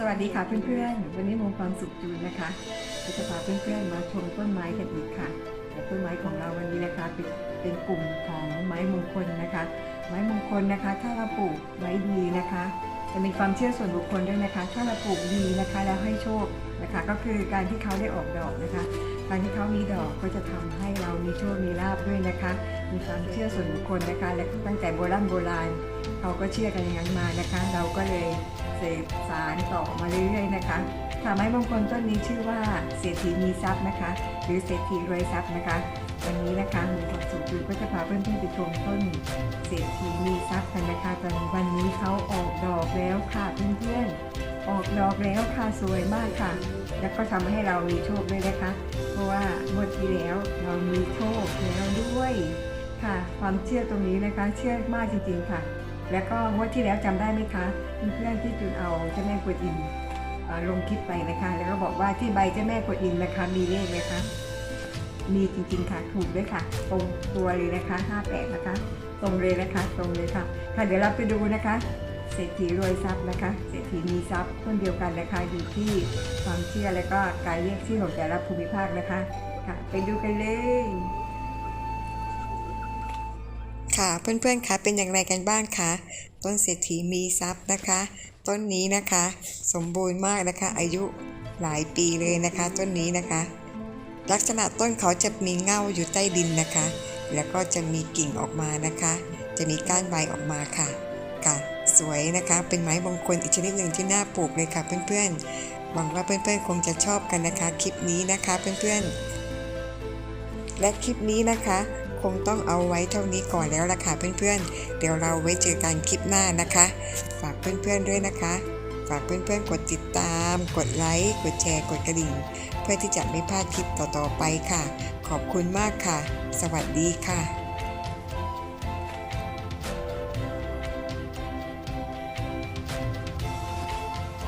สวัสดีค่ะเพื่อนๆ วันนี้มงความสุขจูนนะคะก็จะพาเพื่อนๆมาชมต้นไม้กันอีกค่ะแต่ต้นไม้ของเราวันนี้นะคะเป็นเป็นกลุ่มของไม้มงคลนะคะ ไม้มงคลนะคะ ถ้าเราปลูกไว้ดีนะคะจะมีความเชื่อส่วนบุคคลด้วยนะคะ ถ้าเราปลูกดีนะคะแล้วให้โชคนะคะ ก็คือการที่เขาได้ออกดอกนะคะ การที่เขามีดอกก็จะทำให้เรามีโชค มีลาภด้วยนะคะ มีความเชื่อส่วนบุคคลนะคะ และตั้งแต่โบราณโบราณเขาก็เชื่อกันอย่างนั้นมานะคะ เราก็เลย เสพสารต่อมาเรื่อยๆนะคะค่ะไม้มงคลต้นนี้ชื่อว่าเศรษฐีมีทรัพย์นะคะ หรือเศรษฐีรวยทรัพย์นะคะ วันนี้นะคะหมูผักสุกุลก็จะพาเพื่อนๆไปชมต้นเศรษฐีมีทรัพย์กันนะคะตอนวันนี้เขาออกดอกแล้วค่ะเพื่อนๆออกดอกแล้วค่ะสวยมากค่ะ แล้วก็ทำให้เรามีโชคด้วยนะคะ เพราะว่างวดที่แล้วเรามีโชคแล้วด้วยค่ะ ความเชื่อตรงนี้นะคะเชื่อมากจริงๆค่ะ แล้วก็งวดที่แล้วจำได้ไหมคะเพื่อนๆที่จุนเอาเจ้าแม่กวนอิมเอ่อลงคลิปไปนะคะ แล้วก็บอกว่าที่ใบเจ้าแม่กวนอิมนะคะ มีเลขไหมคะมีจริงๆค่ะถูกด้วยค่ะ ตรงตัวเลยนะคะ 58 นะคะ ตรงเลยนะคะ ตรงเลยค่ะ ค่ะเดี๋ยวเราไปดูนะคะ เศรษฐีรวยทรัพย์นะคะ เศรษฐีมีทรัพย์ต้นเดียวกันนะคะอยู่ที่ความเชื่อและก็การเรียกชื่อของแต่ละภูมิภาคนะคะ ค่ะ ไปดูกันเลย ค่ะเพื่อนๆคะเป็นอย่างไรกันบ้างคะต้นเศรษฐีมีทรัพย์นะคะ ต้นนี้นะคะ สมบูรณ์มากนะคะ อายุหลายปีเลยนะคะ ต้นนี้นะคะ ลักษณะต้นเขาจะมีเง่าอยู่ใต้ดินนะคะ แล้วก็จะมีกิ่งออกมานะคะ จะมีก้านใบออกมาค่ะค่ะ สวยนะคะ เป็นไม้มงคลอีกชนิดหนึ่งที่น่าปลูกเลยค่ะ เพื่อนๆหวังว่าเพื่อนๆคงจะชอบกันนะคะ คลิปนี้นะคะ เพื่อนๆและคลิปนี้นะคะ คงต้องเอาไว้เท่านี้ก่อนแล้วล่ะค่ะเพื่อนๆ เดี๋ยวเราไว้เจอกันคลิปหน้านะคะ ฝากเพื่อนๆด้วยนะคะ ฝากเพื่อนๆ กดติดตาม กดไลค์ กดแชร์ กดกระดิ่ง เพื่อที่จะไม่พลาดคลิปต่อๆไปค่ะ ขอบคุณมากค่ะ สวัสดีค่ะ